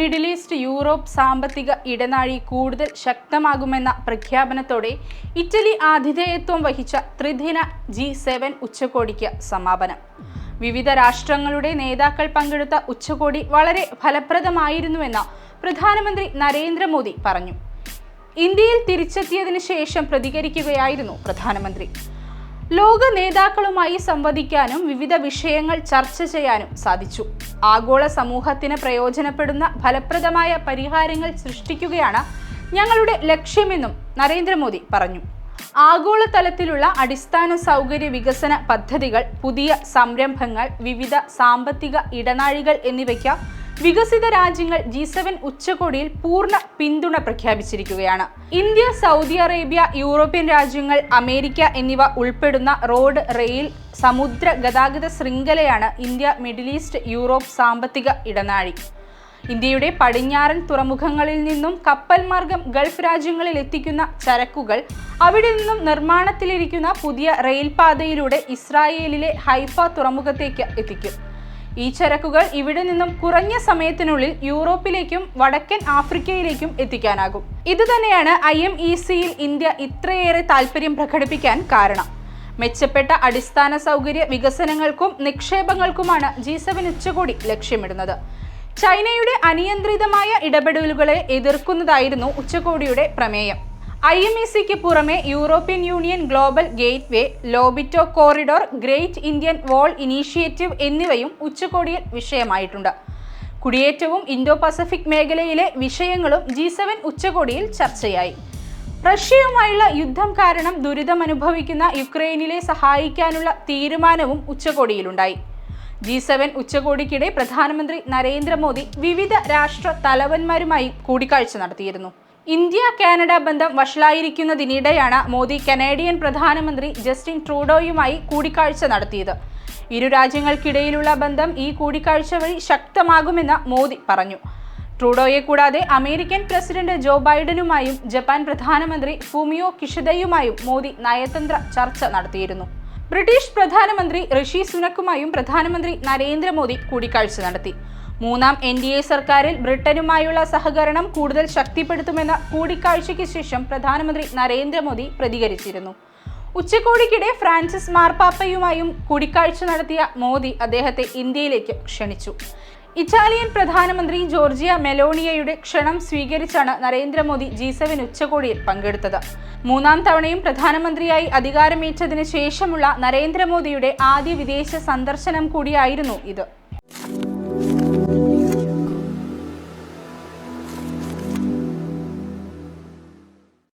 Middle east Europe സാമ്പത്തിക ഇടനാഴി കൂടുതൽ ശക്തമാകുമെന്ന പ്രഖ്യാപനത്തോടെ ഇറ്റലി ആതിഥേയത്വം വഹിച്ച ത്രിദിന ജി സെവൻ ഉച്ചകോടിക്ക് സമാപനം. വിവിധ രാഷ്ട്രങ്ങളുടെ നേതാക്കൾ പങ്കെടുത്ത ഉച്ചകോടി വളരെ ഫലപ്രദമായിരുന്നുവെന്ന് പ്രധാനമന്ത്രി നരേന്ദ്രമോദി പറഞ്ഞു. ഇന്ത്യയിൽ തിരിച്ചെത്തിയതിനു ശേഷം പ്രതികരിക്കുകയായിരുന്നു പ്രധാനമന്ത്രി. ലോക നേതാക്കളുമായി സംവദിക്കാനും വിവിധ വിഷയങ്ങൾ ചർച്ച ചെയ്യാനും സാധിച്ചു. ആഗോള സമൂഹത്തിന് പ്രയോജനപ്പെടുന്ന ഫലപ്രദമായ പരിഹാരങ്ങൾ സൃഷ്ടിക്കുകയാണ് ഞങ്ങളുടെ ലക്ഷ്യമെന്നും നരേന്ദ്രമോദി പറഞ്ഞു. ആഗോളതലത്തിലുള്ള അടിസ്ഥാന സൗകര്യ വികസന പദ്ധതികൾ പുതിയ സംരംഭങ്ങൾ വിവിധ സാമ്പത്തിക ഇടനാഴികൾ എന്നിവയ്ക്ക് വികസിത രാജ്യങ്ങൾ ജി സെവൻ ഉച്ചകോടിയിൽ പൂർണ പിന്തുണ പ്രഖ്യാപിച്ചിരിക്കുകയാണ്. ഇന്ത്യ സൗദി അറേബ്യ യൂറോപ്യൻ രാജ്യങ്ങൾ അമേരിക്ക എന്നിവ ഉൾപ്പെടുന്ന റോഡ് റെയിൽ സമുദ്ര ഗതാഗത ശൃംഖലയാണ് ഇന്ത്യ മിഡിൽ ഈസ്റ്റ് യൂറോപ്പ് സാമ്പത്തിക ഇടനാഴി. ഇന്ത്യയുടെ പടിഞ്ഞാറൻ തുറമുഖങ്ങളിൽ നിന്നും കപ്പൽ മാർഗം ഗൾഫ് രാജ്യങ്ങളിൽ എത്തിക്കുന്ന ചരക്കുകൾ അവിടെ നിന്നും നിർമ്മാണത്തിലിരിക്കുന്ന പുതിയ റെയിൽപാതയിലൂടെ ഇസ്രായേലിലെ ഹൈഫ തുറമുഖത്തേക്ക് എത്തിക്കും. ഈ ചരക്കുകൾ ഇവിടെ നിന്നും കുറഞ്ഞ സമയത്തിനുള്ളിൽ യൂറോപ്പിലേക്കും വടക്കൻ ആഫ്രിക്കയിലേക്കും എത്തിക്കാനാകും. ഇതുതന്നെയാണ് ഐ എം ഇ സിയിൽ ഇന്ത്യ ഇത്രയേറെ താല്പര്യം പ്രകടിപ്പിക്കാൻ കാരണം. മെച്ചപ്പെട്ട അടിസ്ഥാന സൗകര്യ വികസനങ്ങൾക്കും നിക്ഷേപങ്ങൾക്കുമാണ് ജി സെവൻ ഉച്ചകോടി ലക്ഷ്യമിടുന്നത്. ചൈനയുടെ അനിയന്ത്രിതമായ ഇടപെടലുകളെ എതിർക്കുന്നതായിരുന്നു ഉച്ചകോടിയുടെ പ്രമേയം. ഐ എം ഇ സിക്ക് പുറമെ European Union global gateway Lobito corridor great Indian wall initiative എന്നിവയും ഉച്ചകോടിയിൽ വിഷയമായിട്ടുണ്ട്. കുടിയേറ്റവും ഇൻഡോ പസഫിക് മേഖലയിലെ വിഷയങ്ങളും ജി സെവൻ ഉച്ചകോടിയിൽ ചർച്ചയായി. റഷ്യയുമായുള്ള യുദ്ധം കാരണം ദുരിതമനുഭവിക്കുന്ന യുക്രൈനിലെ സഹായിക്കാനുള്ള തീരുമാനവും ഉച്ചകോടിയിലുണ്ടായി. ജി സെവൻ ഉച്ചകോടിക്കിടെ പ്രധാനമന്ത്രി നരേന്ദ്രമോദി വിവിധ രാഷ്ട്ര തലവന്മാരുമായി കൂടിക്കാഴ്ച നടത്തിയിരുന്നു. ഇന്ത്യ കാനഡ ബന്ധം വഷളായിരിക്കുന്നതിനിടെയാണ് മോദി കനേഡിയൻ പ്രധാനമന്ത്രി ജസ്റ്റിൻ ട്രൂഡോയുമായി കൂടിക്കാഴ്ച നടത്തിയത്. ഇരു രാജ്യങ്ങൾക്കിടയിലുള്ള ബന്ധം ഈ കൂടിക്കാഴ്ച വഴി ശക്തമാകുമെന്ന് മോദി പറഞ്ഞു. ട്രൂഡോയെ കൂടാതെ അമേരിക്കൻ പ്രസിഡന്റ് ജോ ബൈഡനുമായും ജപ്പാൻ പ്രധാനമന്ത്രി ഫുമിയോ കിഷിദയുമായും മോദി നയതന്ത്ര ചർച്ച നടത്തിയിരുന്നു. ബ്രിട്ടീഷ് പ്രധാനമന്ത്രി ഋഷി സുനക്കുമായും പ്രധാനമന്ത്രി നരേന്ദ്രമോദി കൂടിക്കാഴ്ച നടത്തി. മൂന്നാം എൻ ഡി എ സർക്കാരിൽ ബ്രിട്ടനുമായുള്ള സഹകരണം കൂടുതൽ ശക്തിപ്പെടുത്തുമെന്ന കൂടിക്കാഴ്ചയ്ക്ക് ശേഷം പ്രധാനമന്ത്രി നരേന്ദ്രമോദി പ്രതികരിച്ചിരുന്നു. ഉച്ചകോടിക്കിടെ ഫ്രാൻസിസ് മാർപ്പാപ്പയുമായും കൂടിക്കാഴ്ച നടത്തിയ മോദി അദ്ദേഹത്തെ ഇന്ത്യയിലേക്ക് ക്ഷണിച്ചു. ഇറ്റാലിയൻ പ്രധാനമന്ത്രി ജോർജിയ മെലോണിയയുടെ ക്ഷണം സ്വീകരിച്ചാണ് നരേന്ദ്രമോദി ജി സെവൻ ഉച്ചകോടിയിൽ പങ്കെടുത്തത്. മൂന്നാം തവണയും പ്രധാനമന്ത്രിയായി അധികാരമേറ്റതിന് ശേഷമുള്ള നരേന്ദ്രമോദിയുടെ ആദ്യ വിദേശ സന്ദർശനം കൂടിയായിരുന്നു ഇത്.